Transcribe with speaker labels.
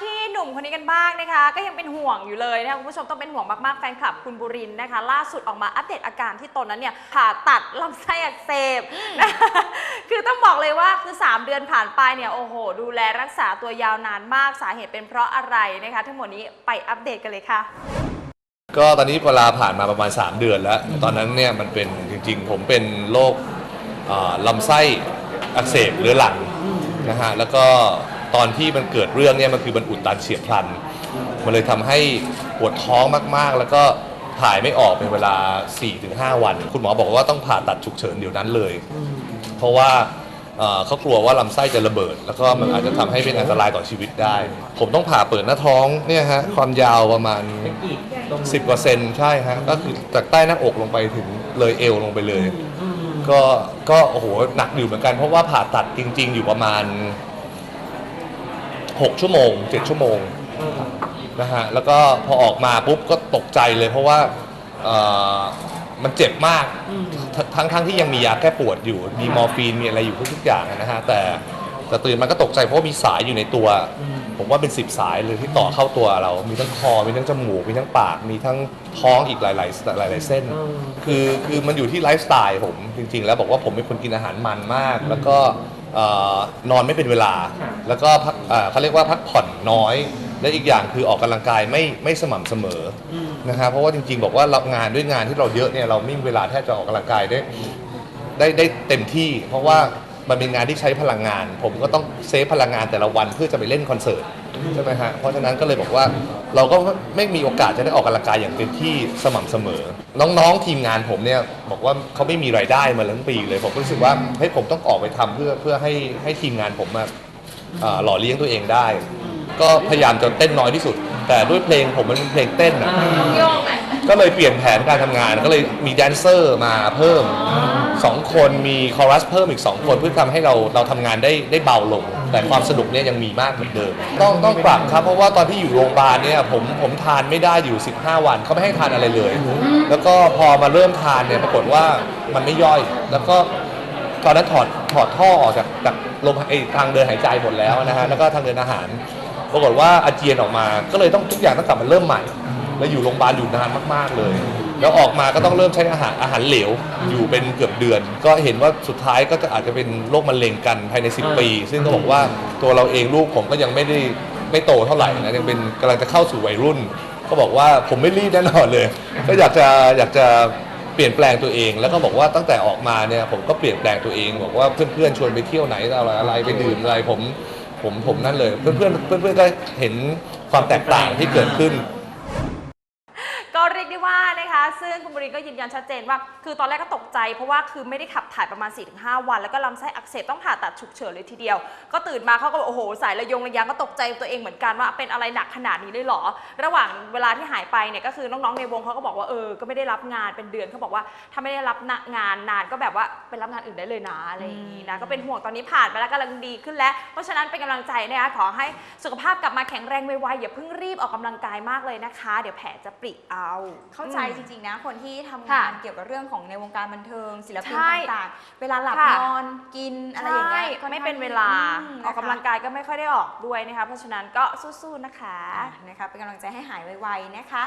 Speaker 1: ที่หนะคะ ก็ยังเป็นห่วงอยู่เลยนะคะคุณผู้ชมต้องเป็นห่วงมากๆแฟนคลับคุณบุรินทร์นะคะ ล่าสุดออกมาอัปเดตอาการที่ตนนั้นเนี่ยผ่าตัดลำไส้อักเสบนะคะคือต้องบอกเลยว่าคือ 3 เดือนผ่านไปเนี่ยโอ้โห ดูแลรักษาตัวยาวนานมากสาเหตุเป็นเพราะอะไรนะคะ ทั้งหมดนี้ไปอัปเดตกันเลยค่ะ
Speaker 2: ก็ตอนนี้เวลาผ่านมาประมาณ 3 เดือนแล้ว ตอนนั้นเนี่ยมันเป็นจริงๆ ผมเป็นโรคเอ่อลำไส้อักเสบเรื้อรังนะฮะแล้วก็ ตอนที่มันเกิดเรื่องเนี่ยมันคือมันอุดตันเฉียบพลัน มันเลยทำให้ปวดท้องมากๆ แล้วก็ถ่ายไม่ออกเป็นเวลา 4-5 วัน คุณหมอบอกว่าต้องผ่าตัดฉุกเฉินเดี๋ยวนั้นเลย เพราะว่าเอ่อเขากลัวว่าลำไส้จะระเบิด แล้วก็มันอาจจะทำให้เป็นอันตรายต่อชีวิตได้ ผมต้องผ่าเปิดหน้าท้องเนี่ยฮะความยาวประมาณสิบกว่าเซนใช่ฮะก็คือจากใต้หน้าอกลงไปถึงเลยเอวลงไปเลย ก็ก็โอ้โหหนักอยู่เหมือนกันเพราะว่าผ่าตัดจริง ๆ อยู่ประมาณ 6 ชั่วโมง 7 ชั่วโมงนะฮะแล้วก็พอออกมาปุ๊บก็ตกใจเลยเพราะว่าเอ่อมันเจ็บมากททั้งทั้งที่ยังมียาแก้ปวดอยู่ มีมอร์ฟีนมีอะไรอยู่ทุกๆอย่างนะฮะแต่แต่ตื่นมาก็ตกใจเพราะว่ามีสายอยู่ในตัว ผมว่าเป็นสิบสายเลยที่ต่อเข้าตัวเรา มีทั้งคอ มีทั้งจมูก มีทั้งปาก มีทั้งท้องอีกหลาย ๆ หลาย ๆ เส้น คือคือมันอยู่ที่ไลฟ์สไตล์ผมจริง ๆ แล้วบอกว่าผมเป็นคนกินอาหารมันมาก แล้วก็ เอ่อนอนไม่เป็นเวลา แล้วก็พักเอ่อเขาเรียกว่าพักผ่อนน้อย และอีกอย่างคือออกกำลังกายไม่ไม่สม่ำเสมออนะฮะเพราะว่าจริงๆ บอกว่ารับงานด้วยงานที่เราเยอะเนี่ยเราไม่มีเวลาแทบจะออกกำลังกายได้ได้ได้เต็มที่ เพราะว่า มันเป็นงานที่ใช้พลังงาน ผมก็ต้องเซฟพลังงานแต่ละวันเพื่อจะไปเล่นคอนเสิร์ตใช่ไหมฮะ เพราะฉะนั้นก็เลยบอกว่าเราก็ไม่มีโอกาสจะได้ออกกำลังกายอย่างเต็มที่สม่ำเสมอ น้องๆทีมงานผมเนี่ยบอกว่าเขาไม่มีรายได้มาทั้งปีเลย ผมก็รู้สึกว่าเฮ้ยผมต้องออกไปทำเพื่อเพื่อให้ให้ทีมงานผมมาหล่อเลี้ยงตัวเองได้ ก็พยายามจะเต้นน้อยที่สุด แต่ด้วยเพลงผมมันเป็นเพลงเต้นอะก็ ก็เลยเปลี่ยนแผนการทำงาน ก็เลยมีแดนเซอร์มาเพิ่ม 2 คนมีคอรัสเพิ่มอีก 2 คนเพื่อทำให้เราเราทำงานได้ได้เบาลง แต่ความสนุกเนี่ยยังมีมากเหมือนเดิม ต้องต้องปรับครับ เพราะว่าตอนที่อยู่โรงพยาบาลเนี่ยผมผมทานไม่ได้อยู่ 15 วันเขาไม่ให้ทานอะไรเลย แล้วก็พอมาเริ่มทานเนี่ยปรากฏว่ามันไม่ย่อยแล้วก็ตอนนั้นถอดถอดท่อออกจากจากลมไอ้ทางเดินหายใจหมดแล้วนะฮะแล้วก็ทางเดินอาหาร ปรากฏว่าอาเจียนออกมา ก็เลยต้องทุกอย่างต้องกลับมาเริ่มใหม่ แล้วอยู่โรงพยาบาลอยู่นานมากๆเลย แล้วออกมาก็ต้องเริ่มใช้อาหารอาหารเหลวอยู่เป็นเกือบเดือน ก็เห็นว่าสุดท้ายก็จะอาจจะเป็นโรคมะเร็งกันภายใน 10 ปี ซึ่งก็บอกว่าตัวเราเองลูกผมก็ยังไม่ได้ไม่โตเท่าไหร่นะยังเป็นกำลังจะเข้าสู่วัยรุ่น ก็บอกว่าผมไม่รีบแน่นอนเลย ก็อยากจะอยากจะเปลี่ยนแปลงตัวเองแล้วก็บอกว่าตั้งแต่ออกมาเนี่ยผมก็เปลี่ยนแปลงตัวเอง บอกว่าเพื่อนๆชวนไปเที่ยวไหนอะไรอะไรไปดื่มอะไรผมผมผมนั่นเลย เพื่อนๆเพื่อนๆก็เห็นความแตกต่างที่เกิดขึ้น
Speaker 1: ก็เรียกได้ ว่านะคะ ซึ่งคุณบุรีก็ยืนยันชัดเจนว่า คือตอนแรกก็ตกใจ เพราะว่าคือไม่ได้ขับถ่ายประมาณ 4-5 วัน แล้วก็ลำไส้อักเสบต้องผ่าตัดฉุกเฉินเลยทีเดียว ก็ตื่นมาเขาก็บอกโอ้โหสายระยงระยางก็ตกใจตัวเองเหมือนกันว่าเป็นอะไรหนักขนาดนี้เลยเหรอ ระหว่างเวลาที่หายไปเนี่ยก็คือน้องๆในวงเขาก็บอกว่าเออ ก็ไม่ได้รับงานเป็นเดือนเขาบอกว่าถ้าไม่ได้รับงานนานก็แบบว่าไปรับงานอื่นได้เลยนะอะไรอย่างนี้นะก็เป็นห่วงตอนนี้ผ่านไปแล้วกำลังดีขึ้นแล้ว เพราะฉะนั้นเป็นกำลังใจนะคะขอให้สุขภาพกลับมาแข็งแรงไวๆอย่าเพิ่งรีบออกกำลังกายมากเลยนะคะ เดี๋ยวแผลจะปริเอา
Speaker 3: เข้าใจจริงๆนะคนที่ทำงานเกี่ยวกับเรื่องของในวงการบันเทิง ศิลปินต่างๆ เวลาหลับนอนกินอะไรอย่างเงี้ย
Speaker 1: ไม่เป็นเวลา
Speaker 3: อ
Speaker 1: อกกำลังกายก็ไม่ค่อยได้ออกด้วยนะคะ เพราะฉะนั้นก็สู้ๆนะคะ อะ
Speaker 3: นะคะเป็นกำลังใจให้หายไวๆนะคะ